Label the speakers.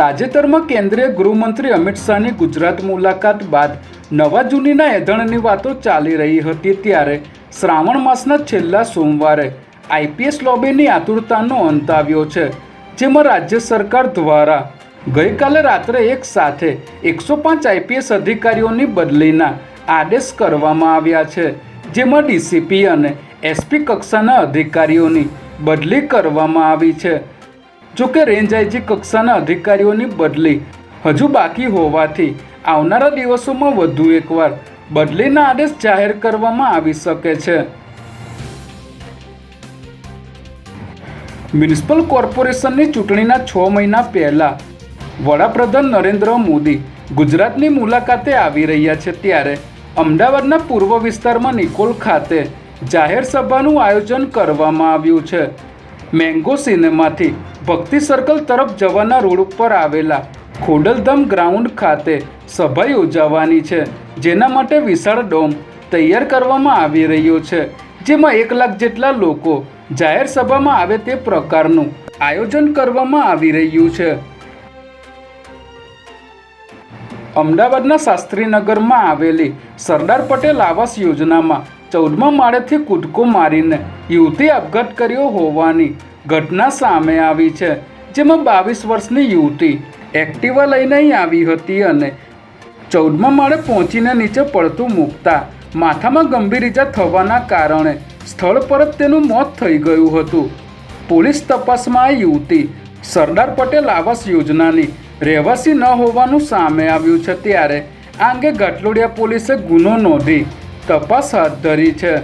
Speaker 1: તાજેતરમાં કેન્દ્રીય ગૃહમંત્રી અમિત શાહની ગુજરાત મુલાકાત બાદ નવા જૂનીના એધણની વાતો ચાલી રહી હતી ત્યારે શ્રાવણ માસના છેલ્લા સોમવારે આઈપીએસ લોબીની આતુરતાનો અંત આવ્યો છે, જેમાં રાજ્ય સરકાર દ્વારા ગઈકાલે રાત્રે એક સાથે એકસો પાંચ આઈપીએસ અધિકારીઓની બદલીના આદેશ કરવામાં આવ્યા છે, જેમાં ડીસીપી અને એસપી કક્ષાના અધિકારીઓની બદલી કરવામાં આવી છે. જોકે રેન્જ આઈજી કક્ષાના અધિકારીઓની બદલી હજુ બાકી હોવાથી આવનારા દિવસોમાં વધુ એકવાર બદલીના આદેશ જાહેર કરવામાં આવી શકે છે. મ્યુનિસિપલ કોર્પોરેશનની ચૂંટણીના છ મહિના પહેલા વડાપ્રધાન નરેન્દ્ર મોદી ગુજરાતની મુલાકાતે આવી રહ્યા છે ત્યારે અમદાવાદના પૂર્વ વિસ્તારમાં નિકોલ ખાતે જાહેર સભાનું આયોજન કરવામાં આવ્યું છે. મેંગો સિનેમાથી ભક્તિ સર્કલ તરફ જવાના રોડ ઉપર આવેલા ખોડલધામ ગ્રાઉન્ડ ખાતે સભા યોજાવાની છે, જેના માટે વિશાળ ડોમ તૈયાર કરવામાં આવી રહ્યો છે, જેમાં એક લાખ જેટલા લોકો જાહેર સભામાં આવે તે પ્રકારનું આયોજન કરવામાં આવી રહ્યું છે. અમદાવાદના શાસ્ત્રીનગરમાં આવેલી સરદાર પટેલ આવાસ યોજનામાં ચૌદમા માળેથી કૂદકો મારીને યુવતી આપઘાત કર્યો હોવાની ઘટના સામે આવી છે, જેમાં બાવીસ વર્ષની યુવતી એક્ટિવા લઈને આવી હતી અને ચૌદમા માળે પહોંચીને નીચે પડતું મૂકતા માથામાં ગંભીર ઈજા થવાના કારણે સ્થળ પર જ તેનું મોત થઈ ગયું હતું. પોલીસ તપાસમાં આ યુવતી સરદાર પટેલ આવાસ યોજનાની રહેવાસી ન હોવાનું સામે આવ્યું છે, ત્યારે આ અંગે ઘાટલોડિયા પોલીસે ગુનો નોંધી તપાસ હાથ ધરી છે.